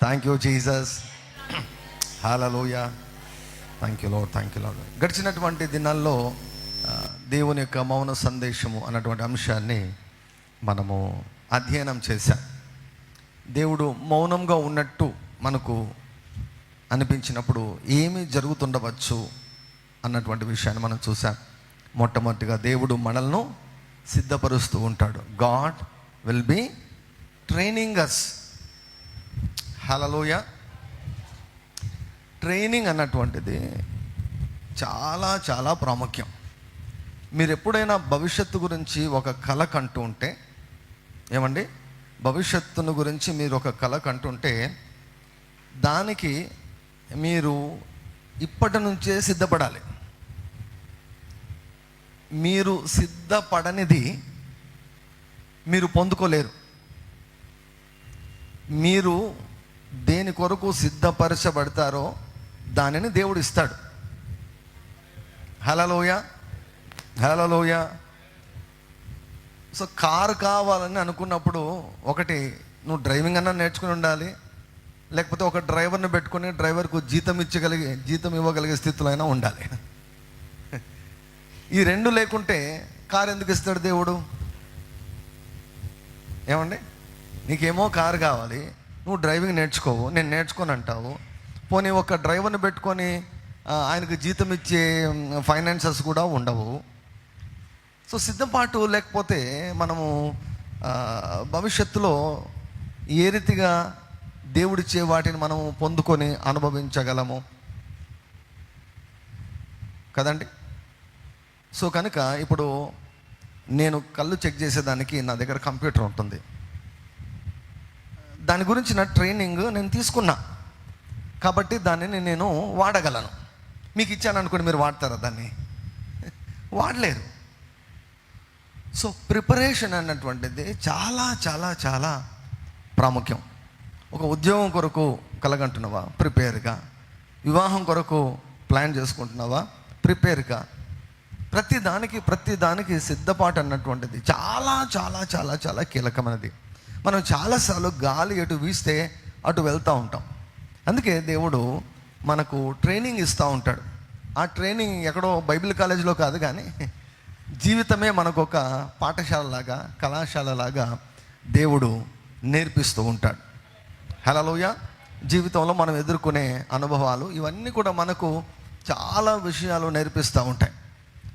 Thank you Jesus hallelujah thank you Lord thank you Lord గడిచినటువంటి దినాల్లో దేవుని యొక్క మౌన సందేశము అన్నటువంటి అంశాన్ని మనము అధ్యయనం చేశాం. దేవుడు మౌనంగా ఉన్నట్టు మనకు అనిపించినప్పుడు ఏమి జరుగుతుండవచ్చు అన్నటువంటి విషయాన్ని మనం చూసాం మొట్టమొదటిగా దేవుడు మనల్ని సిద్ధపరుస్తూ ఉంటాడు. God will be training us hallelujah training అన్నటువంటిది చాలా చాలా ప్రాముఖ్యం. మీరు ఎప్పుడైనా భవిష్యత్తు గురించి ఒక కళ కంటూ ఉంటే ఏమండి? భవిష్యత్తును గురించి మీరు ఒక కళ కంటుంటే దానికి మీరు ఇప్పటి నుంచే సిద్ధపడాలి. మీరు సిద్ధపడనిది మీరు పొందుకోలేరు. మీరు దేని కొరకు సిద్ధపరచబడతారో దానిని దేవుడు ఇస్తాడు. హలలోయ హలలోయ సో కారు కావాలని అనుకున్నప్పుడు ఒకటి నువ్వు డ్రైవింగ్ అన్నా నేర్చుకుని ఉండాలి. లేకపోతే ఒక డ్రైవర్ని పెట్టుకొని డ్రైవర్కు జీతం ఇచ్చగలిగే జీతం ఇవ్వగలిగే స్థితిలో అయినా ఉండాలి. ఈ రెండు లేకుంటే కారు ఎందుకు ఇస్తాడు దేవుడు? ఏమండి? నీకేమో కారు కావాలి. నువ్వు డ్రైవింగ్ నేర్చుకోవు నేను నేర్చుకొని అంటావు. పోనీ ఒక డ్రైవర్ని పెట్టుకొని ఆయనకు జీతం ఇచ్చే ఫైనాన్సెస్ కూడా ఉండవు. సో సిద్ధపాటు లేకపోతే మనము భవిష్యత్తులో ఏ రీతిగా దేవుడిచ్చే వాటిని మనము పొందుకొని అనుభవించగలము? కదండి? సో కనుక ఇప్పుడు నేను కళ్ళు చెక్ చేసేదానికి నా దగ్గర కంప్యూటర్ ఉంటుంది. దాని గురించిన ట్రైనింగ్ నేను తీసుకున్నా. కాబట్టి దానిని నేను వాడగలను. మీకు ఇచ్చాను అనుకోండి మీరు వాడతారా దాన్ని? వాడలేరు. సో ప్రిపరేషన్ అన్నటువంటిది చాలా చాలా చాలా ప్రాముఖ్యం. ఒక ఉద్యోగం కొరకు కలగంటున్నావా? ప్రిపేర్గా. వివాహం కొరకు ప్లాన్ చేసుకుంటున్నావా? ప్రిపేర్గా. ప్రతి దానికి ప్రతి దానికి సిద్ధపాటు అన్నటువంటిది చాలా చాలా చాలా చాలా కీలకమైనది. మనం చాలాసార్లు గాలి ఎటు వీస్తే అటు వెళ్తూ ఉంటాం. అందుకే దేవుడు మనకు ట్రైనింగ్ ఇస్తూ ఉంటాడు. ఆ ట్రైనింగ్ ఎక్కడో బైబిల్ కాలేజీలో కాదు కానీ జీవితమే మనకు ఒక పాఠశాలలాగా కళాశాలలాగా దేవుడు నేర్పిస్తూ ఉంటాడు. హలోయ జీవితంలో మనం ఎదుర్కొనే అనుభవాలు ఇవన్నీ కూడా మనకు చాలా విషయాలు నేర్పిస్తూ ఉంటాయి.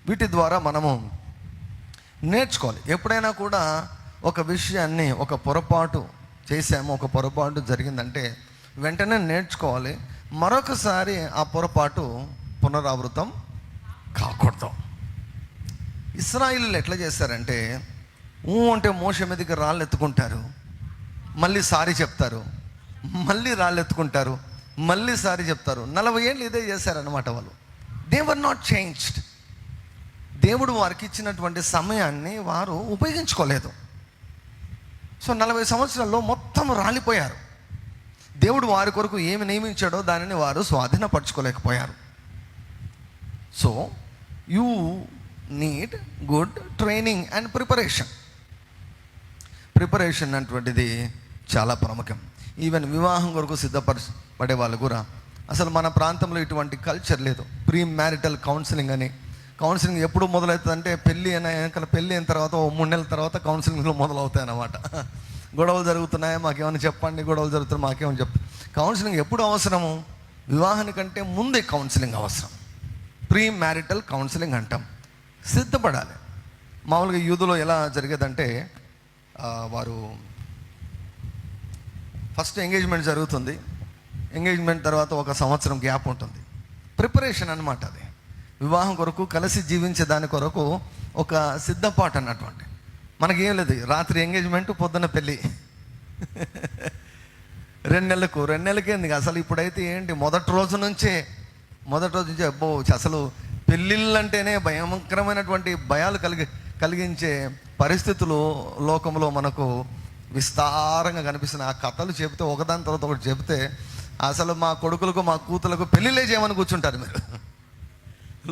వీటి ద్వారా మనము నేర్చుకోవాలి. ఎప్పుడైనా కూడా ఒక విషయాన్ని ఒక పొరపాటు చేసాము ఒక పొరపాటు జరిగిందంటే వెంటనే నేర్చుకోవాలి. మరొకసారి ఆ పొరపాటు పునరావృతం కాకూడదు. ఇస్రాయిలు ఎట్లా చేశారంటే ఊ అంటే మోస మీదకి రాళ్ళు ఎత్తుకుంటారు మళ్ళీ సారీ చెప్తారు మళ్ళీ రాళ్ళు ఎత్తుకుంటారు మళ్ళీ సారీ చెప్తారు. నలభై ఏళ్ళు ఇదే చేశారనమాట వాళ్ళు. దే వర్ నాట్ చేంజ్డ్ దేవుడు వారికి ఇచ్చినటువంటి సమయాన్ని వారు ఉపయోగించుకోలేదు. సో నలభై సంవత్సరాల్లో మొత్తం రాలిపోయారు. దేవుడు వారి కొరకు ఏమి నియమించాడో దానిని వారు స్వాధీనపరచుకోలేకపోయారు. So you need good training and preparation. Preparation అటువంటిది చాలా ప్రముఖం. ఈవెన్ వివాహం కొరకు సిద్ధపరచ పడే వాళ్ళు కూడా అసలు మన ప్రాంతంలో ఇటువంటి కల్చర్ లేదు. ప్రీ మ్యారిటల్ కౌన్సిలింగ్ అని కౌన్సిలింగ్ ఎప్పుడు మొదలవుతుందంటే పెళ్ళి అయిన వెనకాల పెళ్ళి అయిన తర్వాత ఓ మూడు నెలల తర్వాత కౌన్సిలింగ్లో మొదలవుతాయి అన్నమాట గొడవలు జరుగుతున్నాయా? మాకేమైనా చెప్పండి. గొడవలు జరుగుతున్నాయి మాకేమైనా చెప్పండి కౌన్సిలింగ్ ఎప్పుడు అవసరము? వివాహానికంటే ముందే కౌన్సిలింగ్ అవసరం. ప్రీ మ్యారిటల్ కౌన్సిలింగ్ అంటాం. సిద్ధపడాలి. మామూలుగా యూదులో ఎలా జరిగేదంటే వారు ఫస్ట్ ఎంగేజ్మెంట్ జరుగుతుంది. ఎంగేజ్మెంట్ తర్వాత ఒక సంవత్సరం గ్యాప్ ఉంటుంది. ప్రిపరేషన్ అనమాట అది. వివాహం కొరకు కలిసి జీవించే దాని కొరకు ఒక సిద్ధపాటు అన్నటువంటి. మనకేం లేదు రాత్రి ఎంగేజ్మెంట్ పొద్దున పెళ్ళి. రెండు నెలలకు రెండు నెలలకి ఎందుకు? అసలు ఇప్పుడైతే ఏంటి? మొదటి రోజు నుంచే మొదటి రోజు నుంచే అబ్బో అసలు పెళ్ళిళ్ళు అంటేనే భయంకరమైనటువంటి భయాలు కలిగి కలిగించే పరిస్థితులు లోకంలో మనకు విస్తారంగా కనిపిస్తున్నాయి. ఆ కథలు చెబితే ఒకదాని తర్వాత ఒకటి చెబితే అసలు మా కొడుకులకు మా కూతులకు పెళ్ళిళ్ళే చేయమని కూర్చుంటారు మీరు.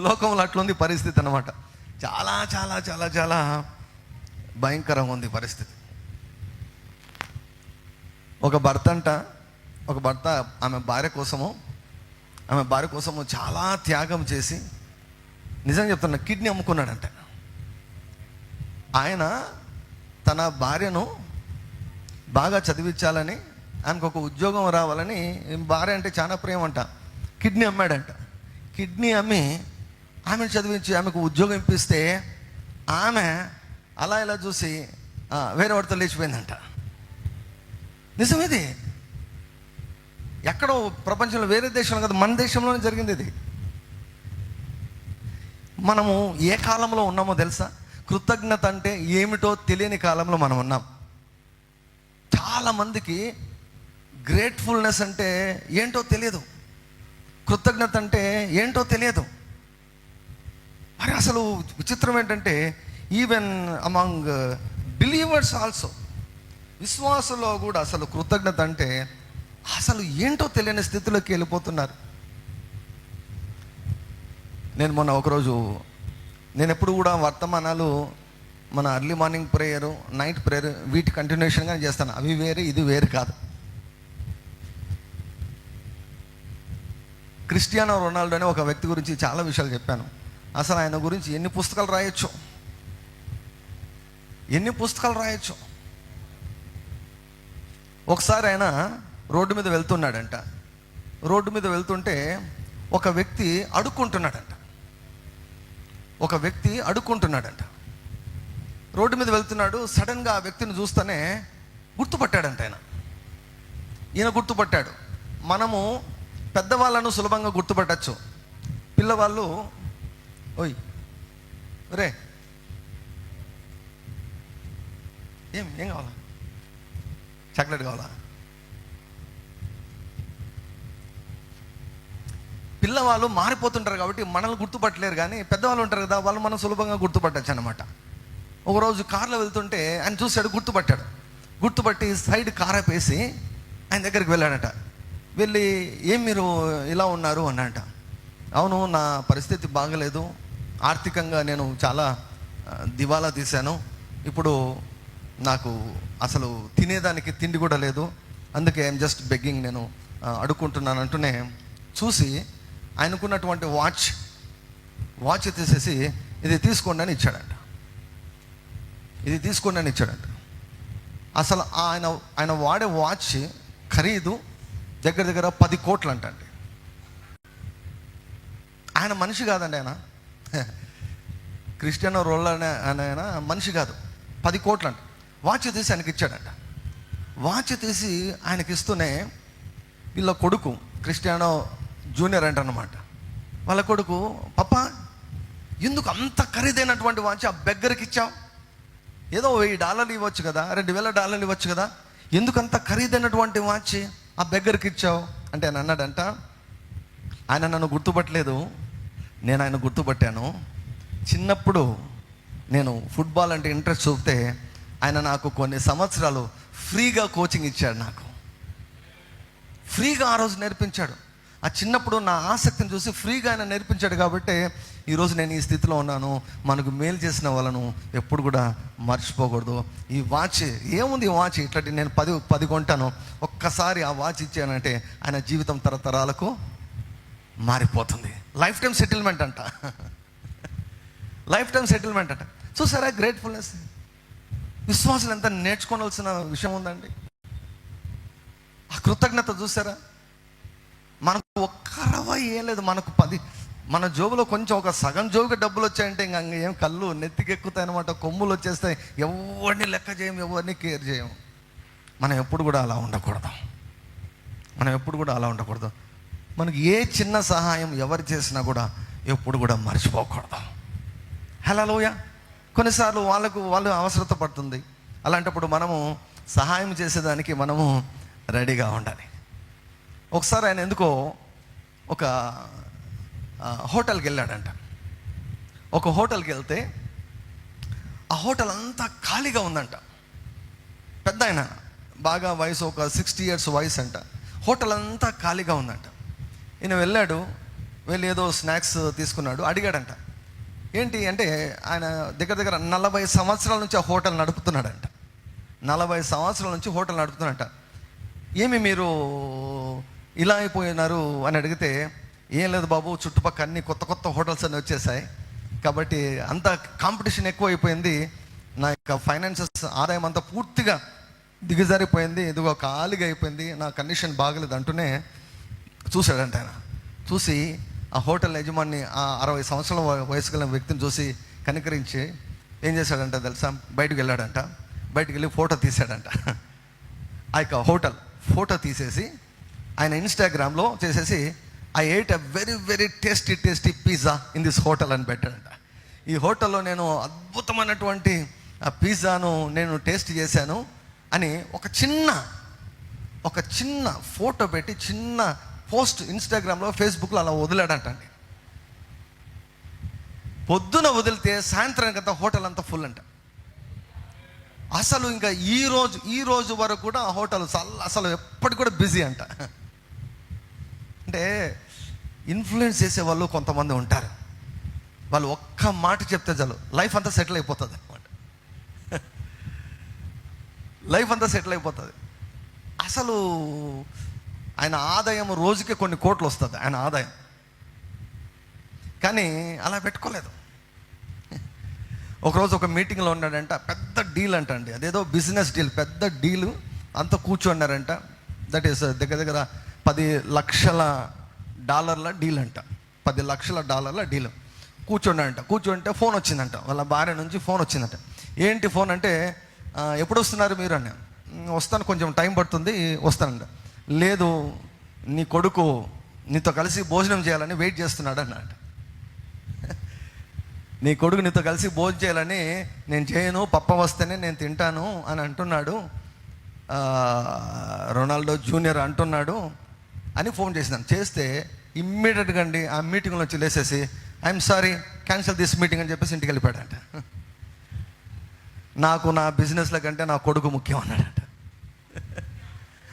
లోకంలో అట్లుంది పరిస్థితి అనమాట చాలా చాలా చాలా చాలా భయంకరంగా ఉంది పరిస్థితి. ఒక భర్త అంట ఒక భర్త ఆమె భార్య కోసము ఆమె భార్య కోసము చాలా త్యాగం చేసి నిజంగా చెప్తున్నా కిడ్నీ అమ్ముకున్నాడంట. ఆయన తన భార్యను బాగా చదివించాలని ఆయనకు ఒక ఉద్యోగం రావాలని భార్య అంటే చాలా ప్రేమ అంట కిడ్నీ అమ్మాడంట. కిడ్నీ అమ్మి ఆమెను చదివించి ఆమెకు ఉద్యోగం ఇప్పిస్తే ఆమె అలా ఇలా చూసి వేరే వాడితో లేచిపోయిందంట. నిజం ఇది ఎక్కడో ప్రపంచంలో వేరే దేశంలో కదా మన దేశంలోనే జరిగింది ఇది. మనము ఏ కాలంలో ఉన్నామో తెలుసా? కృతజ్ఞత అంటే ఏమిటో తెలియని కాలంలో మనం ఉన్నాం. చాలామందికి గ్రేట్ఫుల్నెస్ అంటే ఏంటో తెలియదు. కృతజ్ఞత అంటే ఏంటో తెలియదు. మరి అసలు విచిత్రం ఏంటంటే ఈవెన్ అమాంగ్ బిలీవర్స్ ఆల్సో విశ్వాసంలో కూడా అసలు కృతజ్ఞత అంటే అసలు ఏంటో తెలియని స్థితిలోకి వెళ్ళిపోతున్నారు. నేను మొన్న ఒకరోజు నేను ఎప్పుడు కూడా వర్తమానాలు మన early morning prayer night prayer వీటి కంటిన్యూషన్గా చేస్తాను. అవి వేరే ఇది వేరు కాదు. క్రిస్టియానో రొనాల్డో అనే ఒక వ్యక్తి గురించి చాలా విషయాలు చెప్పాను. అసలు ఆయన గురించి ఎన్ని పుస్తకాలు రాయొచ్చు? ఎన్ని పుస్తకాలు రాయొచ్చు? ఒకసారి ఆయన రోడ్డు మీద వెళ్తున్నాడంట. రోడ్డు మీద వెళ్తుంటే ఒక వ్యక్తి అడుక్కుంటున్నాడంట. ఒక వ్యక్తి అడుక్కుంటున్నాడంట. రోడ్డు మీద వెళ్తున్నాడు సడన్గా ఆ వ్యక్తిని చూస్తేనే గుర్తుపట్టాడంట ఆయన. ఈయన గుర్తుపట్టాడు. మనము పెద్దవాళ్ళను సులభంగా గుర్తుపట్టచ్చు. పిల్లవాళ్ళు ఓయ్ రే ఏం ఏం కావాలా చాక్లెట్ కావాలా పిల్లవాళ్ళు మారిపోతుంటారు కాబట్టి మనల్ని గుర్తుపట్టలేరు కానీ పెద్దవాళ్ళు ఉంటారు కదా వాళ్ళు మనం సులభంగా గుర్తుపట్టచ్చు అనమాట ఒకరోజు కార్లో వెళ్తుంటే ఆయన చూశాడు గుర్తుపట్టాడు. గుర్తుపట్టి సైడ్ కార్ ఆపేసి ఆయన దగ్గరికి వెళ్ళాడట. వెళ్ళి ఏం మీరు ఇలా ఉన్నారు? అన్నట అవును నా పరిస్థితి బాగలేదు. ఆర్థికంగా నేను చాలా దివాలా తీశాను. ఇప్పుడు నాకు అసలు తినేదానికి తిండి కూడా లేదు. అందుకే ఐఎమ్ జస్ట్ బెగ్గింగ్ నేను అడుక్కుంటున్నాను అంటూనే చూసి ఆయనకున్నటువంటి వాచ్ వాచ్ తీసేసి ఇది తీసుకోండి అని ఇచ్చాడంట. ఇది తీసుకోండి అని ఇచ్చాడంట. అసలు ఆయన ఆయన వాడే వాచ్ ఖరీదు దగ్గర దగ్గర పది కోట్లు అంటండి ఆయన మనిషి కాదండి ఆయన. క్రిస్టియనో రోల్ అనే అనే ఆయన మనిషి కాదు. పది కోట్లు అంట వాచ్ తీసి ఆయనకి ఇచ్చాడంట. వాచ్ తీసి ఆయనకి ఇస్తూనే వీళ్ళ కొడుకు క్రిస్టియానో జూనియర్ అంటారనమాట వాళ్ళ కొడుకు పప్ప ఎందుకు అంత ఖరీదైనటువంటి వాచ్ ఆ బెగ్గరికి ఇచ్చావు? ఏదో వెయ్యి డాలర్లు ఇవ్వచ్చు కదా రెండు వేల డాలర్లు ఇవ్వచ్చు కదా. ఎందుకు అంత ఖరీదైనటువంటి వాచ్ ఆ బెగ్గరికి ఇచ్చావు? అంటే ఆయన అన్నాడంట ఆయన నన్ను గుర్తుపట్టలేదు. నేను ఆయన గుర్తుపట్టాను. చిన్నప్పుడు నేను ఫుట్బాల్ అంటే ఇంట్రెస్ట్ చూపితే ఆయన నాకు కొన్ని సంవత్సరాలు ఫ్రీగా కోచింగ్ ఇచ్చాడు నాకు. ఫ్రీగా ఆ రోజు నేర్పించాడు. ఆ చిన్నప్పుడు నా ఆసక్తిని చూసి ఫ్రీగా ఆయన నేర్పించాడు కాబట్టి ఈరోజు నేను ఈ స్థితిలో ఉన్నాను. మనకు మేలు చేసిన వాళ్ళను ఎప్పుడు కూడా మర్చిపోకూడదు. ఈ వాచ్ ఏముంది ఈ వాచ్? ఇట్లాంటి నేను పది పది కొంటాను. ఒక్కసారి ఆ వాచ్ ఇచ్చానంటే ఆయన జీవితం తరతరాలకు మారిపోతుంది. లైఫ్ టైం సెటిల్మెంట్ అంట. లైఫ్ టైం సెటిల్మెంట్ అంట. చూసారా గ్రేట్ఫుల్నెస్ విశ్వాసం ఎంత నేర్చుకోవాల్సిన విషయం ఉందండి. ఆ కృతజ్ఞత చూసారా? మనకు ఒక్క అరవై ఏం లేదు మనకు పది. మన జోబులో కొంచెం ఒక సగం జోబుకి డబ్బులు వచ్చాయంటే ఇంకా ఏం కళ్ళు నెత్తికెక్కుతాయి అనమాట కొమ్ములు వచ్చేస్తాయి. ఎవరిని లెక్క చేయం ఎవరిని కేర్ చేయం? మనం ఎప్పుడు కూడా అలా ఉండకూడదు. మనం ఎప్పుడు కూడా అలా ఉండకూడదు. మనకి ఏ చిన్న సహాయం ఎవరు చేసినా కూడా ఎప్పుడు కూడా మర్చిపోకూడదు. హలోయ కొన్నిసార్లు వాళ్ళకు వాళ్ళు అవసరత పడుతుంది. అలాంటప్పుడు మనము సహాయం చేసేదానికి మనము రెడీగా ఉండాలి. ఒకసారి ఆయన ఎందుకో ఒక హోటల్కి వెళ్ళాడంట. ఒక హోటల్కి వెళ్తే ఆ హోటల్ అంతా ఖాళీగా ఉందంట. పెద్ద ఆయన బాగా వయసు ఒక సిక్స్టీ ఇయర్స్ వయసు అంట. హోటల్ అంతా ఖాళీగా ఉందంట. ఈయన వెళ్ళాడు వెళ్ళి ఏదో స్నాక్స్ తీసుకున్నాడు అడిగాడంట. ఏంటి అంటే ఆయన దగ్గర దగ్గర నలభై సంవత్సరాల నుంచి ఆ హోటల్ నడుపుతున్నాడంట. నలభై సంవత్సరాల నుంచి హోటల్ నడుపుతున్నాడంట. ఏమి మీరు ఇలా అయిపోయినారు అని అడిగితే ఏం లేదు బాబు చుట్టుపక్కల అన్ని కొత్త కొత్త హోటల్స్ అన్నీ వచ్చేసాయి. కాబట్టి అంత కాంపిటీషన్ ఎక్కువ అయిపోయింది నా యొక్క ఫైనాన్సెస్ ఆదాయం అంతా పూర్తిగా దిగజారిపోయింది. ఇదిగో ఖాళీగా అయిపోయింది. నా కండిషన్ బాగలేదు అంటూనే చూశాడంట ఆయన. చూసి ఆ హోటల్ యజమాని ఆ అరవై సంవత్సరాల వయసు గల వ్యక్తిని చూసి కనికరించి ఏం చేశాడంట తెలుసా? బయటకు వెళ్ళాడంట. బయటకు వెళ్ళి ఫోటో తీశాడంట. ఆ యొక్క హోటల్ ఫోటో తీసేసి ఆయన ఇన్స్టాగ్రామ్లో చేసేసి I ate a very very tasty tasty pizza in this hotel అని పెట్టాడంట. ఈ హోటల్లో నేను అద్భుతమైనటువంటి ఆ పిజ్జాను నేను టేస్ట్ చేశాను అని ఒక చిన్న ఒక చిన్న ఫోటో పెట్టి చిన్న పోస్ట్ ఇన్స్టాగ్రామ్లో ఫేస్బుక్లో అలా వదిలాడంటండి పొద్దున వదిలితే సాయంత్రానికి హోటల్ అంతా ఫుల్ అంట. అసలు ఇంకా ఈ రోజు ఈ రోజు వరకు కూడా ఆ హోటల్ అసలు అసలు ఎప్పటికి కూడా బిజీ అంట. అంటే ఇన్ఫ్లుయెన్స్ చేసే వాళ్ళు కొంతమంది ఉంటారు. వాళ్ళు ఒక్క మాట చెప్తే చాలు లైఫ్ అంతా సెటిల్ అయిపోతుంది అనమాట లైఫ్ అంతా సెటిల్ అయిపోతుంది. అసలు ఆయన ఆదాయం రోజుకి కొన్ని కోట్లు వస్తుంది ఆయన ఆదాయం. కానీ అలా పెట్టుకోలేదు. ఒకరోజు ఒక మీటింగ్లో ఉన్నాడంట పెద్ద డీల్ అంట అండి అదేదో బిజినెస్ డీల్ పెద్ద డీలు అంత కూర్చున్నారంట. దట్ ఈస్ దగ్గర దగ్గర పది లక్షల డాలర్ల డీల్ అంట. పది లక్షల డాలర్ల డీల్. కూర్చున్నాడంట కూర్చుంటే ఫోన్ వచ్చిందంట. వాళ్ళ భార్య నుంచి ఫోన్ వచ్చిందంట. ఏంటి ఫోన్ అంటే ఎప్పుడు వస్తున్నారు మీరు? అన్న. వస్తాను కొంచెం టైం పడుతుంది వస్తానంట. లేదు నీ కొడుకు నీతో కలిసి భోజనం చేయాలని వెయిట్ చేస్తున్నాడు అన్నాడు. నీ కొడుకు నీతో కలిసి భోజనం చేయాలని నేను చేయను పప్ప వస్తేనే నేను తింటాను అని అంటున్నాడు. రొనాల్డో జూనియర్ అంటున్నాడు అని ఫోన్ చేసినాను చేస్తే ఇమ్మీడియట్గా అండి ఆ మీటింగ్లో వచ్చి లేసేసి I'm sorry cancel this meeting అని చెప్పేసి ఇంటికి వెళ్ళిపోయాడంట. నాకు నా బిజినెస్ల కంటే నా కొడుకు ముఖ్యం అన్నాడట.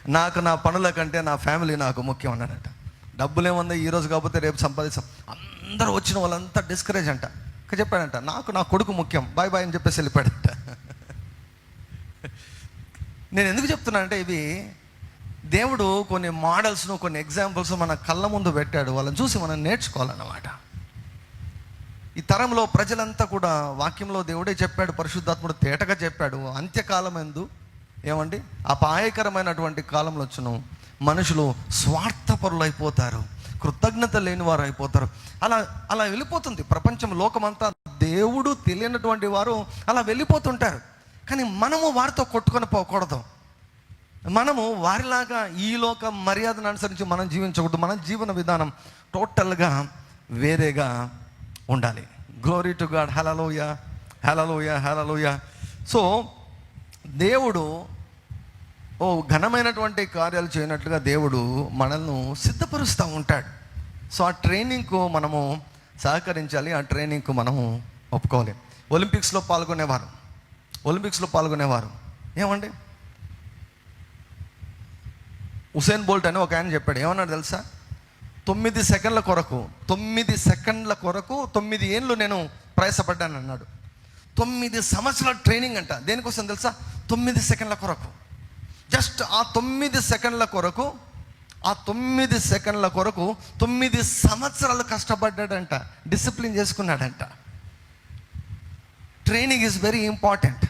నాకు నా పనుల కంటే నా ఫ్యామిలీ నాకు ముఖ్యం అన్నాడట. డబ్బులు ఏముంది ఈ కాకపోతే రేపు సంపాదిస్తాం. అందరూ వచ్చిన వాళ్ళంతా డిస్కరేజ్ అంట. ఇక చెప్పాడంట నాకు నా కొడుకు ముఖ్యం. బాయ్ బాయ్ అని చెప్పేసి వెళ్ళిపోయాడంట. నేను ఎందుకు చెప్తున్నానంటే ఇవి దేవుడు కొన్ని మోడల్స్ను కొన్ని ఎగ్జాంపుల్స్ మన కళ్ళ ముందు పెట్టాడు. వాళ్ళని చూసి మనం నేర్చుకోవాలన్నమాట. ఈ తరంలో ప్రజలంతా కూడా వాక్యంలో దేవుడే చెప్పాడు పరిశుద్ధాత్ముడు తేటగా చెప్పాడు అంత్యకాలం ఎందు ఏమండి? అపాయకరమైనటువంటి కాలంలో వచ్చిన మనుషులు స్వార్థపరులైపోతారు. కృతజ్ఞత లేని వారు అయిపోతారు అలా అలా వెళ్ళిపోతుంది ప్రపంచం లోకమంతా. దేవుడు తెలియనటువంటి వారు అలా వెళ్ళిపోతుంటారు. కానీ మనము వారితో కొట్టుకొని పోకూడదు. మనము వారిలాగా ఈ లోక మర్యాదను అనుసరించి మనం జీవించకూడదు. మన జీవన విధానం టోటల్గా వేరేగా ఉండాలి. గ్లోరీ టు గాడ్ హలలోయ హలలోయ హలలోయ సో దేవుడు ఓ ఘనమైనటువంటి కార్యాలు చేయనట్లుగా దేవుడు మనల్ని సిద్ధపరుస్తూ ఉంటాడు. సో ఆ ట్రైనింగ్కు మనము సహకరించాలి ఆ ట్రైనింగ్కు మనము ఒప్పుకోవాలి. ఒలింపిక్స్లో పాల్గొనేవారు. ఒలింపిక్స్లో పాల్గొనేవారు. ఏమండి? హుసేన్ బోల్ట్ అని ఒక ఆయన చెప్పాడు. ఏమన్నాడు తెలుసా? తొమ్మిది సెకండ్ల కొరకు తొమ్మిది సెకండ్ల కొరకు తొమ్మిది ఏళ్ళు నేను ప్రయాసపడ్డాను అన్నాడు తొమ్మిది సంవత్సరాల ట్రైనింగ్ అంట. దేనికోసం తెలుసా? తొమ్మిది సెకండ్ల కొరకు. జస్ట్ ఆ తొమ్మిది సెకండ్ల కొరకు ఆ తొమ్మిది సెకండ్ల కొరకు తొమ్మిది సంవత్సరాలు కష్టపడ్డాడంట డిసిప్లిన్ చేసుకున్నాడంట. ట్రైనింగ్ ఈజ్ వెరీ ఇంపార్టెంట్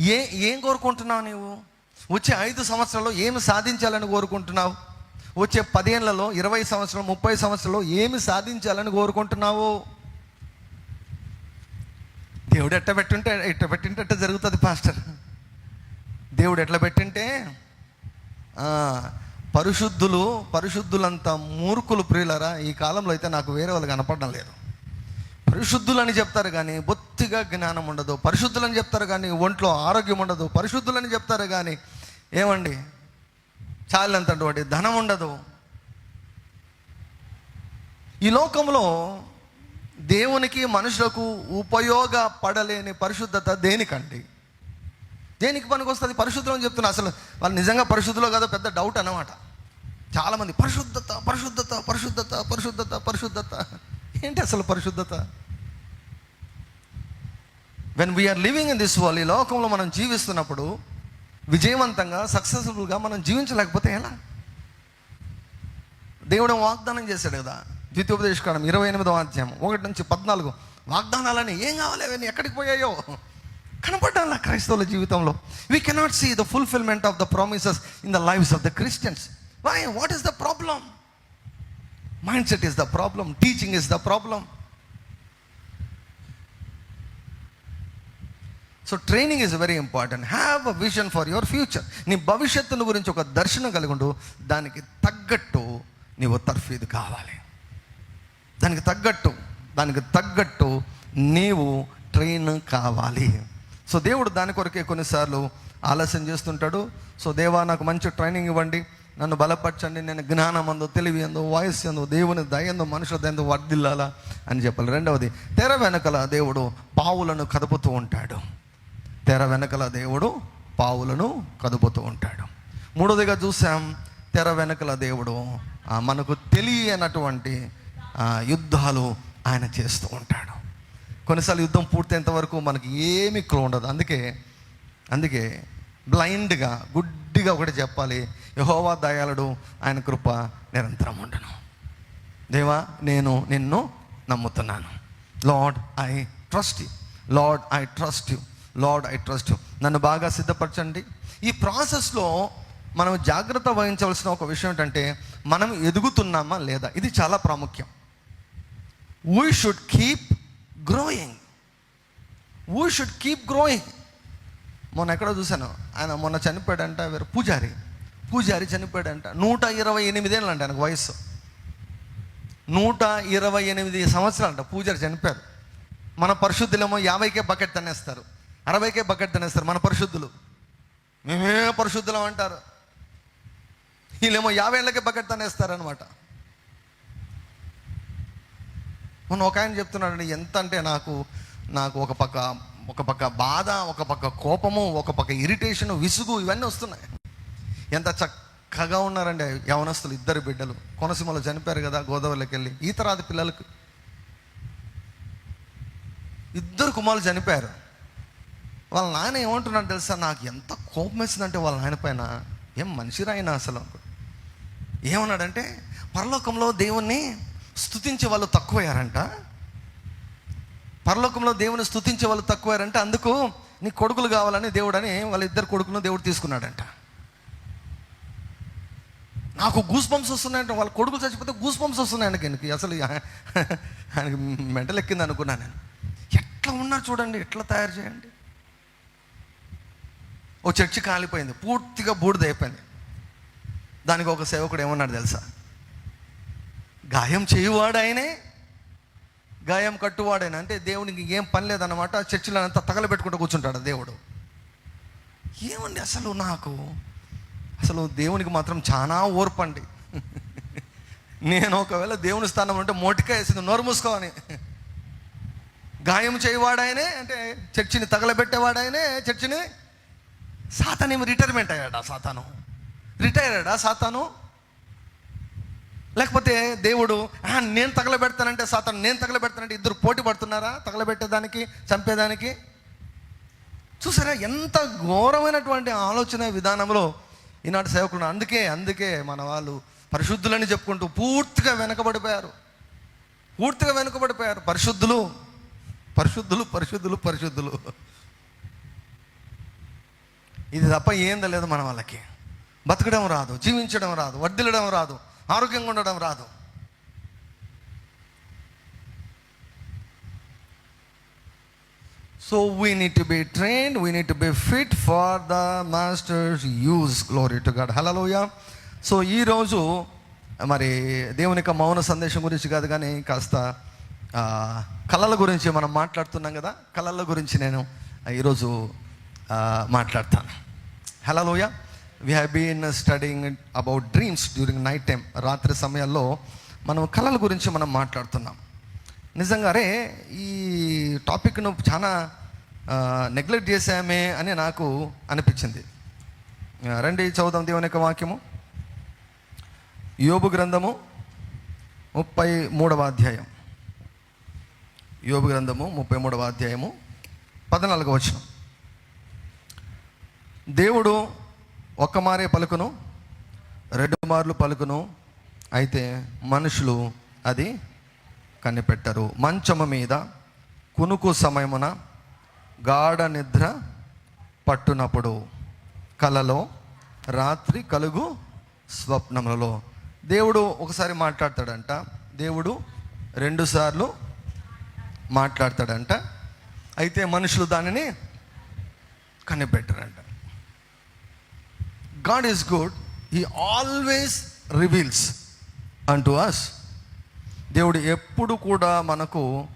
ఏ ఏం కోరుకుంటున్నావు నీవు? వచ్చే ఐదు సంవత్సరాల్లో ఏమి సాధించాలని కోరుకుంటున్నావు? వచ్చే పదేళ్ళలో ఇరవై సంవత్సరం ముప్పై సంవత్సరాల్లో ఏమి సాధించాలని కోరుకుంటున్నావు? దేవుడు ఎట్ట పెట్టుంటే ఎట్ట పెట్టింటే జరుగుతుంది పాస్టర్. దేవుడు ఎట్లా పెట్టింటే పరిశుద్ధులు పరిశుద్ధులంత మూర్ఖులు ప్రియులరా ఈ కాలంలో అయితే నాకు వేరే వాళ్ళు కనపడడం లేదు. పరిశుద్ధులని చెప్తారు కానీ బొత్తిగా జ్ఞానం ఉండదు. పరిశుద్ధులని చెప్తారు కానీ ఒంట్లో ఆరోగ్యం ఉండదు. పరిశుద్ధులని చెప్తారు కానీ ఏమండి? చాలంతటువంటి ధనం ఉండదు. ఈ లోకంలో దేవునికి మనుషులకు ఉపయోగపడలేని పరిశుద్ధత దేనికండి? దేనికి పనికి వస్తుంది పరిశుద్ధం అని చెప్తున్నా. అసలు వాళ్ళు నిజంగా పరిశుద్ధులో కాదో పెద్ద డౌట్ అన్నమాట. చాలామంది పరిశుద్ధత పరిశుద్ధత పరిశుద్ధత పరిశుద్ధత పరిశుద్ధత. ఏంటి అసలు పరిశుద్ధత? When we are living in this world ఈ లోకంలో మనం జీవిస్తున్నప్పుడు విజయవంతంగా సక్సెస్ఫుల్గా మనం జీవించలేకపోతే ఎలా? దేవుడు వాగ్దానం చేశాడు కదా ద్వితీయోపదేశకాలం ఇరవై ఎనిమిదో అధ్యాయం ఒకటి నుంచి పద్నాలుగు. వాగ్దానాలని ఏం కావాలి? అవన్నీ ఎక్కడికి పోయాయో? కనపడాలా క్రైస్తవుల జీవితంలో? We cannot see the fulfilment of the promises in the lives of the Christians why what is the problem mindset is the problem teaching is the problem so training is very important have a vision for your future నీ భవిష్యత్తును గురించి ఒక దర్శనం కలిగి ఉండు. దానికి తగ్గట్టు నీవు తర్ఫీదు కావాలి. దానికి తగ్గట్టు దానికి తగ్గట్టు నీవు ట్రైన్ కావాలి. సో దేవుడు దాని కొరకే కొన్నిసార్లు ఆలస్యం చేస్తుంటాడు. సో దేవా నాకు మంచి ట్రైనింగ్ ఇవ్వండి. నన్ను బలపరచండి. నేను జ్ఞానం అందు తెలివి అందు వయస్సు ఎందు దేవుని దయందు మనుషుల దయందు వర్దిల్లాలా అని చెప్పాలి. రెండవది తెర వెనకల దేవుడు పావులను కదుపుతూ ఉంటాడు. తెర వెనకల దేవుడు పావులను కదుపుతూ ఉంటాడు. మూడోదిగా చూసాం తెర వెనకల దేవుడు మనకు తెలియనటువంటి యుద్ధాలు ఆయన చేస్తూ ఉంటాడు. కొన్నిసార్లు యుద్ధం పూర్తయ్యేంత వరకు మనకి ఏమీ క్లో ఉండదు. అందుకే అందుకే బ్లైండ్గా గుడ్డిగా ఒకటి చెప్పాలి. యహోవా దయాళుడు ఆయన కృప నిరంతరం ఉండను. దేవా నేను నిన్ను నమ్ముతున్నాను. Lord I trust you. Lord I trust you. Lord I trust you. నన్ను బాగా సిద్ధపరచండి. ఈ ప్రాసెస్లో మనం జాగ్రత్త వహించవలసిన ఒక విషయం ఏంటంటే మనం ఎదుగుతున్నామా లేదా? ఇది చాలా ప్రాముఖ్యం. We should keep growing we should keep growing మొన్న ఎక్కడో చూశాను. ఆయన మొన్న చనిపోయాడంట వేరు పూజారి. పూజారి చనిపోయాడంట. నూట ఇరవై ఎనిమిదేళ్ళు అంట ఆయనకు వయస్సు. నూట ఇరవై ఎనిమిది సంవత్సరాలు అంట పూజారి చనిపోయారు. మన పరిశుద్ధులేమో యాభైకే బకెట్ తనేస్తారు. అరవైకే బకెట్ తనేస్తారు మన పరిశుద్ధులు. మేమే పరిశుద్ధులం అంటారు. వీళ్ళేమో యాభై ఏళ్ళకే బకెట్ తినేస్తారనమాట మొన్న ఒక ఆయన చెప్తున్నాడండి ఎంత అంటే నాకు నాకు ఒక పక్క ఒక పక్క బాధ ఒక పక్క కోపము ఒక పక్క ఇరిటేషన్ విసుగు ఇవన్నీ వస్తున్నాయి. ఎంత చక్కగా ఉన్నారండి యవనస్తులు ఇద్దరు బిడ్డలు. కొనసీమలో చనిపోయారు కదా గోదావరిలోకి వెళ్ళి ఈతరాది పిల్లలకు. ఇద్దరు కుమారులు చనిపోయారు. వాళ్ళ నాయన ఏమంటున్నాడు తెలుసా నాకు ఎంత కోపం వేసిందంటే వాళ్ళ నాయన పైన ఏం మనిషి రాయినా అసలు? ఏమన్నాడంటే పరలోకంలో దేవుణ్ణి స్తుతించే వాళ్ళు తక్కువయ్యారంట. పరలోకంలో దేవుని స్తుతించే వాళ్ళు తక్కువయ్యారంట. అందుకు నీ కొడుకులు కావాలని దేవుడని వాళ్ళ ఇద్దరు కొడుకును దేవుడు తీసుకున్నాడంట. నాకు గూస్ బంప్స్ వస్తున్నాయంట. వాళ్ళ కొడుకులు చచ్చిపోతే గూస్ బంప్స్ వస్తున్నాయి ఆయనకి ఆయనకి అసలు ఆయనకి మెంటల్ ఎక్కింది అనుకున్నాను నేను. ఎట్లా ఉన్నారు చూడండి ఎట్లా తయారు చేయండి. ఓ చర్చి కాలిపోయింది పూర్తిగా బూడిద అయిపోయింది. దానికి ఒక సేవకుడు ఏమన్నాడు తెలుసా? గాయం చేయువాడు ఆయనే గాయం కట్టువాడైనా. అంటే దేవునికి ఏం పని లేదన్నమాట. చర్చిలో అంతా తగలబెట్టుకుంటూ కూర్చుంటాడు దేవుడు. ఏమండి అసలు నాకు? అసలు దేవునికి మాత్రం చాలా ఓర్పండి నేను ఒకవేళ దేవుని స్థానం అంటే మోటికాయ వేసింది నోరు మూసుకోవని గాయం చేయవాడాయనే అంటే చర్చిని తగలబెట్టేవాడాయనే చర్చిని సాతానేమి రిటైర్మెంట్ అయ్యాడా సాతాను? రిటైర్ అయ్యాడా సాతాను? లేకపోతే దేవుడు నేను తగలబెడతానంటే సాతాను నేను తగలబెడతానంటే ఇద్దరు పోటీ పడుతున్నారా? తగలబెట్టేదానికి చంపేదానికి? చూసారా ఎంత ఘోరమైనటువంటి ఆలోచన విధానంలో ఈనాటి సేవకులు అందుకే అందుకే మన వాళ్ళు పరిశుద్ధులని చెప్పుకుంటూ పూర్తిగా వెనకబడిపోయారు. పూర్తిగా వెనుకబడిపోయారు. పరిశుద్ధులు పరిశుద్ధులు పరిశుద్ధులు పరిశుద్ధులు. ఇది తప్ప ఏందో లేదు మన వాళ్ళకి. బతకడం రాదు జీవించడం రాదు వర్దిల్లడం రాదు. ఆరోగ్యంగా ఉండడం రాదు. So we need to be train we need to be fit for the master's use glory to God hallelujah so ఈరోజు మరి దేవుని యొక్క మౌన సందేశం గురించి కాదు కానీ కాస్త కళల గురించి మనం మాట్లాడుతున్నాం కదా కళల గురించి నేను ఈరోజు మాట్లాడతాను. Hallelujah we have been studying about dreams during night time రాత్రి సమయాల్లో మనం కళల గురించి మనం మాట్లాడుతున్నాం. నిజంగా అరే ఈ టాపిక్ను చాలా నెగ్లెక్ట్ చేశామే అని నాకు అనిపించింది. రండి చదువుదాం దేవుని యొక్క వాక్యము. యోబు గ్రంథము ముప్పై మూడవ అధ్యాయం. యోబు గ్రంథము ముప్పై మూడవ అధ్యాయము పద్నాలుగవ వచనం. దేవుడు ఒక్క మారే పలుకును రెండు మార్లు పలుకును అయితే మనుషులు అది కనిపెట్టరు. మంచము మీద కునుకు సమయమున గాఢ నిద్ర పట్టునప్పుడు కలలో రాత్రి కలుగు స్వప్నములలో. దేవుడు ఒకసారి మాట్లాడతాడంట. దేవుడు రెండుసార్లు మాట్లాడతాడంట. అయితే మనుషులు దానిని కనిపెట్టరంట. God is good he always reveals unto us దేవుడు ఎప్పుడు కూడా మనకు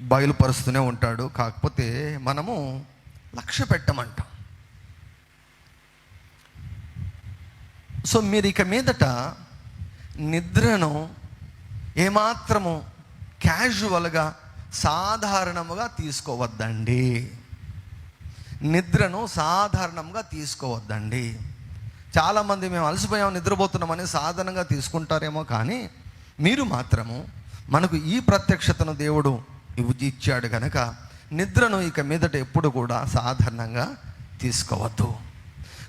బయలుపరుస్తూనే ఉంటాడు. కాకపోతే మనము లక్ష్య పెట్టమంటాం. సో మీరు ఇక మీదట నిద్రను ఏమాత్రము క్యాజువల్గా సాధారణముగా తీసుకోవద్దండి. నిద్రను సాధారణంగా తీసుకోవద్దండి. చాలామంది మేము అలసిపోయాం నిద్రపోతున్నామని సాధారణంగా తీసుకుంటారేమో కానీ మీరు మాత్రము మనకు ఈ ప్రత్యక్షతను దేవుడు ఇచ్చాడు కనుక నిద్రను ఇక మీదట ఎప్పుడు కూడా సాధారణంగా తీసుకోవద్దు.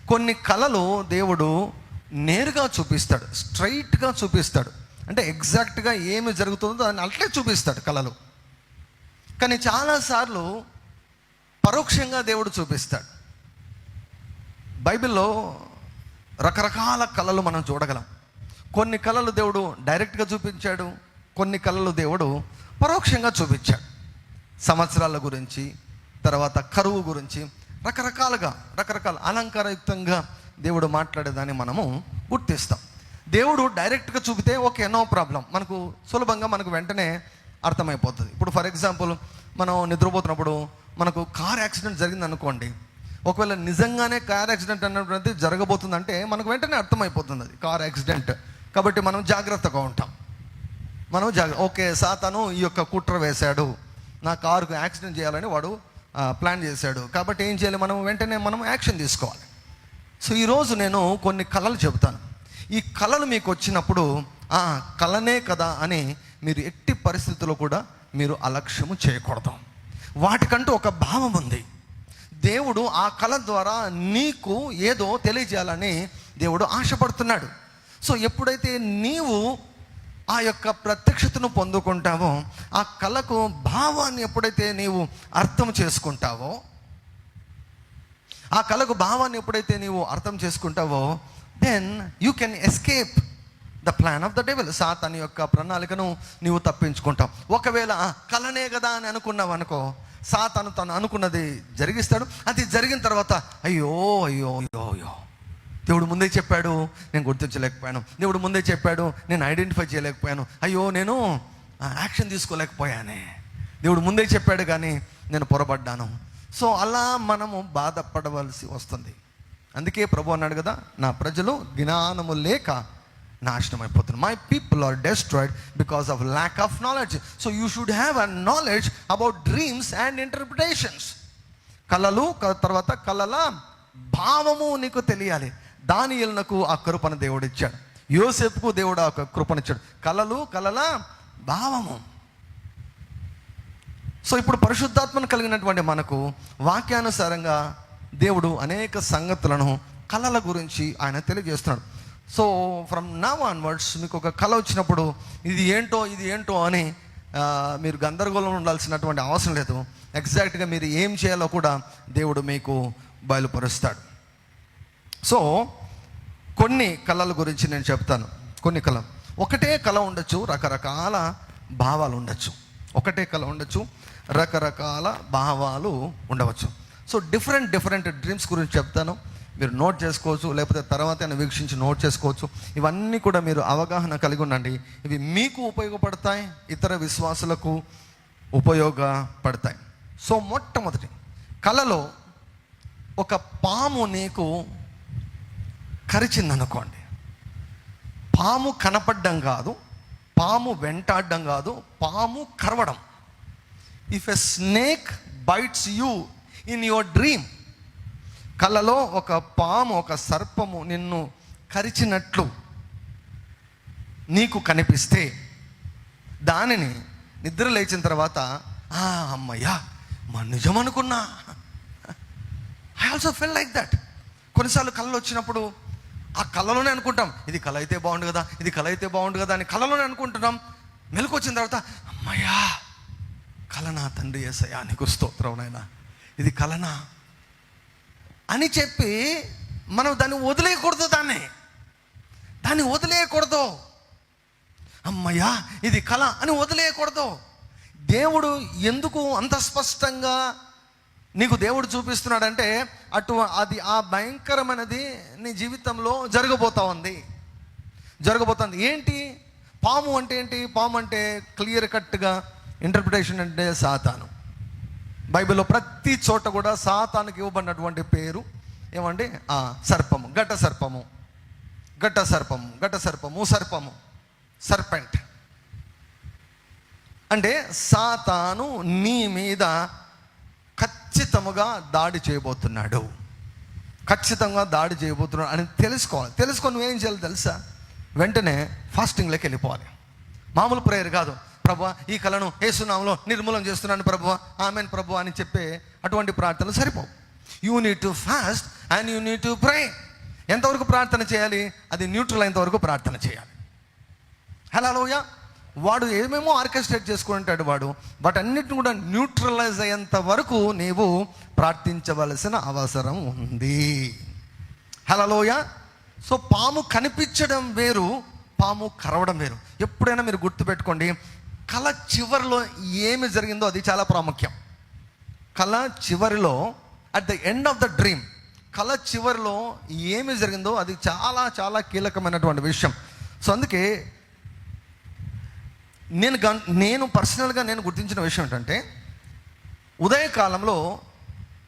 కొన్ని కళలు దేవుడు నేరుగా చూపిస్తాడు స్ట్రైట్గా చూపిస్తాడు. అంటే ఎగ్జాక్ట్గా ఏమి జరుగుతుందో దాన్ని అట్లే చూపిస్తాడు కళలు. కానీ చాలాసార్లు పరోక్షంగా దేవుడు చూపిస్తాడు. బైబిల్లో రకరకాల కళలు మనం చూడగలం. కొన్ని కళలు దేవుడు డైరెక్ట్గా చూపించాడు కొన్ని కళలు దేవుడు పరోక్షంగా చూపించాడు. సంవత్సరాల గురించి తర్వాత కరువు గురించి రకరకాలుగా రకరకాల అలంకారయుక్తంగా దేవుడు మాట్లాడేదాన్ని మనము గుర్తిస్తాం. దేవుడు డైరెక్ట్గా చూపితే ఓకే నో ప్రాబ్లం. మనకు సులభంగా మనకు వెంటనే అర్థమైపోతుంది. ఇప్పుడు ఫర్ ఎగ్జాంపుల్ మనం నిద్రపోతున్నప్పుడు మనకు కార్ యాక్సిడెంట్ జరిగింది అనుకోండి ఒకవేళ నిజంగానే కార్ యాక్సిడెంట్ అన్నటువంటి జరగబోతుందంటే మనకు వెంటనే అర్థమైపోతుంది అది. Car accident. కాబట్టి మనం జాగ్రత్తగా ఉంటాం. మనం జాగ్ర ఓకే సాతను ఈ యొక్క కుట్ర వేశాడు. నా కారుకు యాక్సిడెంట్ చేయాలని వాడు ప్లాన్ చేశాడు. కాబట్టి ఏం చేయాలి మనం? వెంటనే మనం యాక్షన్ తీసుకోవాలి. సో ఈరోజు నేను కొన్ని కళలు చెబుతాను. ఈ కళలు మీకు వచ్చినప్పుడు ఆ కళనే కదా అని మీరు ఎట్టి పరిస్థితుల్లో కూడా మీరు అలక్ష్యము చేయకూడదు. వాటికంటూ ఒక భావం ఉంది. దేవుడు ఆ కళ ద్వారా నీకు ఏదో తెలియజేయాలని దేవుడు ఆశపడుతున్నాడు. సో ఎప్పుడైతే నీవు ఆ యొక్క ప్రత్యక్షతను పొందుకుంటావో ఆ కళకు భావాన్ని ఎప్పుడైతే నీవు అర్థం చేసుకుంటావో ఆ కళకు భావాన్ని ఎప్పుడైతే నీవు అర్థం చేసుకుంటావో then you can escape the plan of the devil Satan యొక్క ప్రణాళికను నీవు తప్పించుకుంటావు. ఒకవేళ ఆ, కలనే కదా అని అనుకున్నావు అనుకో సాతాను తను అనుకున్నది జరిగిస్తాడు. అది జరిగిన తర్వాత అయ్యో అయ్యో అయ్యో అయ్యో. దేవుడు ముందే చెప్పాడు నేను గుర్తించలేకపోయాను. దేవుడు ముందే చెప్పాడు నేను ఐడెంటిఫై చేయలేకపోయాను. అయ్యో నేను యాక్షన్ తీసుకోలేకపోయానే. దేవుడు ముందే చెప్పాడు కానీ నేను పొరపడ్డాను సో అలా మనము బాధపడవలసి వస్తుంది. అందుకే ప్రభు అన్నాడు కదా నా ప్రజలు జ్ఞానము లేక నాశనం my people are destroyed because of lack of knowledge so you should have a knowledge about dreams and interpretations కళలు తర్వాత కళల భావము నీకు తెలియాలి. దానియలకు ఆ కృపను దేవుడు ఇచ్చాడు యోసేపుకు దేవుడు ఆ కృపనిచ్చాడు. కళలు కళల భావము. సో ఇప్పుడు పరిశుద్ధాత్మను కలిగినటువంటి మనకు వాక్యానుసారంగా దేవుడు అనేక సంగతులను కళల గురించి ఆయన తెలియజేస్తున్నాడు. సో ఫ్రమ్ నవ్ ఆన్వర్డ్స్ మీకు ఒక కళ వచ్చినప్పుడు ఇది ఏంటో ఇది ఏంటో అని మీరు గందరగోళం ఉండాల్సినటువంటి అవసరం లేదు. ఎగ్జాక్ట్గా మీరు ఏం చేయాలో కూడా దేవుడు మీకు బయలుపరుస్తాడు. సో కొన్ని కళల గురించి నేను చెప్తాను. కొన్ని కళ ఒకటే కళ ఉండొచ్చు రకరకాల భావాలు ఉండొచ్చు. ఒకటే కళ ఉండొచ్చు రకరకాల భావాలు ఉండవచ్చు. సో డిఫరెంట్ డిఫరెంట్ డ్రీమ్స్ గురించి చెప్తాను. మీరు నోట్ చేసుకోవచ్చు లేకపోతే తర్వాత అయినా వీక్షించి నోట్ చేసుకోవచ్చు. ఇవన్నీ కూడా మీరు అవగాహన కలిగి ఉండండి. ఇవి మీకు ఉపయోగపడతాయి ఇతర విశ్వాసులకు ఉపయోగపడతాయి. సో మొట్టమొదటి కళలో ఒక పాము నీకు కరిచిందనుకోండి. పాము కనపడ్డం కాదు పాము వెంటాడడం కాదు పాము కరవడం. If a snake bites you in your dream కళ్ళలో ఒక పాము ఒక సర్పము నిన్ను కరిచినట్లు నీకు కనిపిస్తే దానిని నిద్ర లేచిన తర్వాత "ఆ, అమ్మయ్యా మా నిజం అనుకున్నా I also felt like that కొన్నిసార్లు కళ్ళు వచ్చినప్పుడు ఆ కళలోనే అనుకుంటాం ఇది కళ అయితే బాగుండు కదా ఇది కళ అయితే బాగుండు కదా అని కళలోనే అనుకుంటున్నాం. మెలకు వచ్చిన తర్వాత అమ్మయ్యా కలనా తండ్రి ఏసయ్యా నీకు స్తోత్రం నాయన. ఇది కలనా అని చెప్పి మనం దాన్ని వదిలేయకూడదు దాన్ని. దాన్ని వదిలేయకూడదు. అమ్మయ్యా ఇది కళ అని వదిలేయకూడదు. దేవుడు ఎందుకు అంత స్పష్టంగా నీకు దేవుడు చూపిస్తున్నాడంటే అటు అది ఆ భయంకరమైనది నీ జీవితంలో జరగబోతా ఉంది. జరగబోతుంది. ఏంటి? పాము అంటే ఏంటి? పాము అంటే క్లియర్ కట్గా ఇంటర్ప్రిటేషన్ అంటే సాతాను. బైబిల్లో ప్రతి చోట కూడా సాతానికి ఇవ్వబడినటువంటి పేరు ఏమండి? సర్పము. ఘట సర్పము. ఘట సర్పము. ఘట సర్పము. సర్పము. సర్పెంట్. అంటే సాతాను నీ మీద ఖచ్చితముగా దాడి చేయబోతున్నాడు. ఖచ్చితంగా దాడి చేయబోతున్నాడు అని తెలుసుకోవాలి. తెలుసుకొని నువ్వేం చేయాలి తెలుసా? వెంటనే ఫాస్టింగ్లోకి వెళ్ళిపోవాలి. మామూలు ప్రేయర్ కాదు. ప్రభు ఈ కళను ఏసునామంలో నిర్మూలన చేస్తున్నాను ప్రభు. ఆమెన్ ప్రభు అని చెప్పే అటువంటి ప్రార్థనలు సరిపోవు. You need to fast and you need to pray ఎంతవరకు ప్రార్థన చేయాలి? అది న్యూట్రల్ అయినంతవరకు ప్రార్థన చేయాలి. హలోయ వాడు ఏమేమో ఆర్కెస్ట్రేట్ చేసుకుంటాడు వాడు వాటన్నిటిని కూడా న్యూట్రలైజ్ అయ్యేంత వరకు నీవు ప్రార్థించవలసిన అవసరం ఉంది. హలోయ సో పాము కనిపించడం వేరు పాము కరవడం వేరు. ఎప్పుడైనా మీరు గుర్తుపెట్టుకోండి కళ చివరిలో ఏమి జరిగిందో అది చాలా ప్రాముఖ్యం. కళ చివరిలో at the end of the dream కళ చివరిలో ఏమి జరిగిందో అది చాలా చాలా కీలకమైనటువంటి విషయం. సో అందుకే నేను గన్ నేను పర్సనల్గా నేను గుర్తించిన విషయం ఏంటంటే ఉదయకాలంలో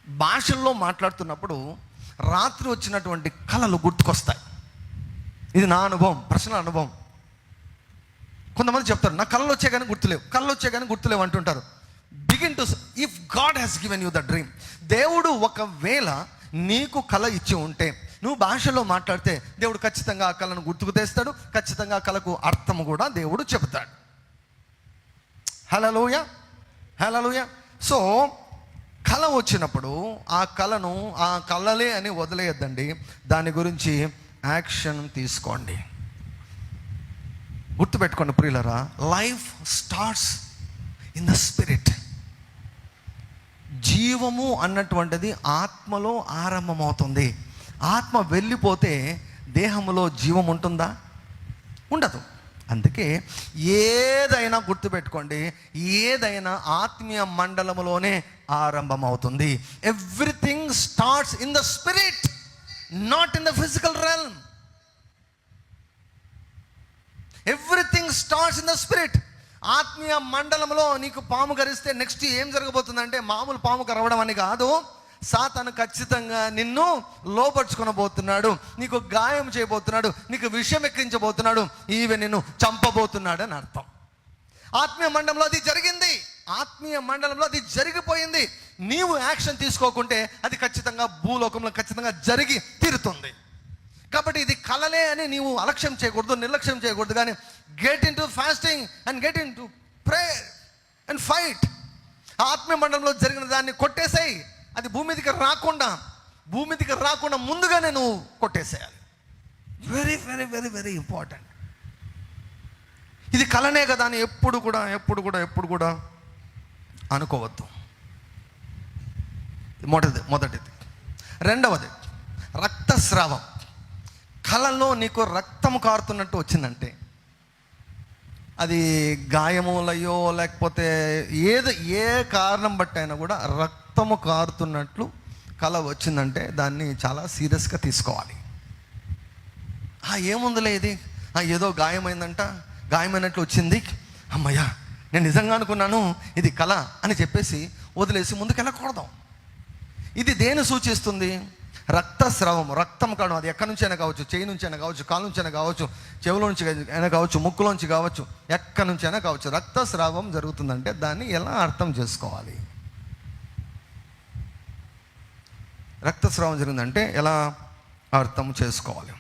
భాషల్లో మాట్లాడుతున్నప్పుడు రాత్రి వచ్చినటువంటి కళలు గుర్తుకొస్తాయి. ఇది నా అనుభవం పర్సనల్ అనుభవం. కొంతమంది చెప్తారు నా కళ్ళు వచ్చే కానీ గుర్తులేవు కళ్ళు వచ్చే కానీ గుర్తులేవు అంటుంటారు. Begin to if God has given you the dream దేవుడు ఒకవేళ నీకు కళ ఇచ్చి ఉంటే నువ్వు భాషలో మాట్లాడితే దేవుడు ఖచ్చితంగా ఆ కళను గుర్తుకు తెస్తాడు ఖచ్చితంగా ఆ కళకు అర్థం కూడా దేవుడు చెబుతాడు. హలలోయ హలలోయ సో కళ వచ్చినప్పుడు ఆ కళను ఆ కళలే అని వదిలేయద్దండి. దాని గురించి యాక్షన్ తీసుకోండి. గుర్తుపెట్టుకోండి ప్రియులరా life starts in the spirit జీవము అన్నటువంటిది ఆత్మలో ఆరంభమవుతుంది. ఆత్మ వెళ్ళిపోతే దేహంలో జీవం ఉంటుందా? ఉండదు. అందుకే ఏదైనా గుర్తుపెట్టుకోండి ఏదైనా ఆత్మీయ మండలంలోనే ఆరంభమవుతుంది. Everything starts in the spirit not in the physical realm everything starts in the spirit ఆత్మీయ మండలంలో నీకు పాము కరిస్తే నెక్స్ట్ ఏం జరగబోతుందంటే మామూలు పాము కరవడం అని కాదు. సాతాను ఖచ్చితంగా నిన్ను లోపరుచుకొనబోతున్నాడు నీకు గాయం చేయబోతున్నాడు. నీకు విషయం ఎక్కించబోతున్నాడు. ఈవె నిన్ను చంపబోతున్నాడు అని అర్థం. ఆత్మీయ మండలంలో అది జరిగింది. ఆత్మీయ మండలంలో అది జరిగిపోయింది. నీవు యాక్షన్ తీసుకోకుంటే అది ఖచ్చితంగా భూలోకంలో ఖచ్చితంగా జరిగి తీరుతుంది. కాబట్టి ఇది కలలే అని నీవు అలక్ష్యం చేయకూడదు నిర్లక్ష్యం చేయకూడదు. కానీ get into fasting and get into pray and fight ఆత్మీయ మండలంలో జరిగిన దాన్ని కొట్టేసేయి. అది భూమి మీదకి రాకుండా భూమి మీదకి రాకుండా ముందుగానే నువ్వు కొట్టేసేయాలి. Very very very very important ఇది కలనే కదా అని ఎప్పుడు కూడా ఎప్పుడు కూడా ఎప్పుడు కూడా అనుకోవద్దు. మొదటిది మొదటిది. రెండవది రక్తస్రావం. కళలో నీకు రక్తం కారుతున్నట్టు వచ్చిందంటే అది గాయములయ్యో లేకపోతే ఏది ఏ కారణం బట్టి అయినా కూడా రక్తము కారుతున్నట్లు కళ వచ్చిందంటే దాన్ని చాలా సీరియస్గా తీసుకోవాలి. ఏముందిలే ఇది? ఏదో గాయమైందంట గాయమైనట్లు వచ్చింది. అమ్మయ్యా నేను నిజంగా అనుకున్నాను ఇది కళ అని చెప్పేసి వదిలేసి ముందుకు వెళ్ళకూడదు ఇది దేని సూచిస్తుంది? రక్తస్రావం రక్తం కావడం అది ఎక్కడి నుంచి అయినా కావచ్చు చేయి నుంచి అయినా కావచ్చు కాలు నుంచి అయినా కావచ్చు చెవుల నుంచి అయినా కావచ్చు ముక్కులోంచి కావచ్చు ఎక్కడి నుంచి అయినా కావచ్చు రక్తస్రావం జరుగుతుందంటే దాన్ని ఎలా అర్థం చేసుకోవాలి? రక్తస్రావం జరిగిందంటే ఎలా అర్థం చేసుకోవాలి?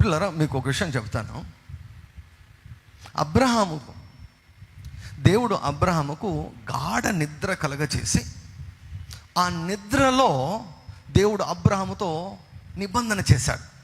పిల్లరా మీకు ఒక విషయం చెప్తాను. అబ్రహాముకు దేవుడు అబ్రహాముకు గాఢ నిద్ర కలగచేసి ఆ నిద్రలో దేవుడు అబ్రహాముతో నిబంధన చేశాడు.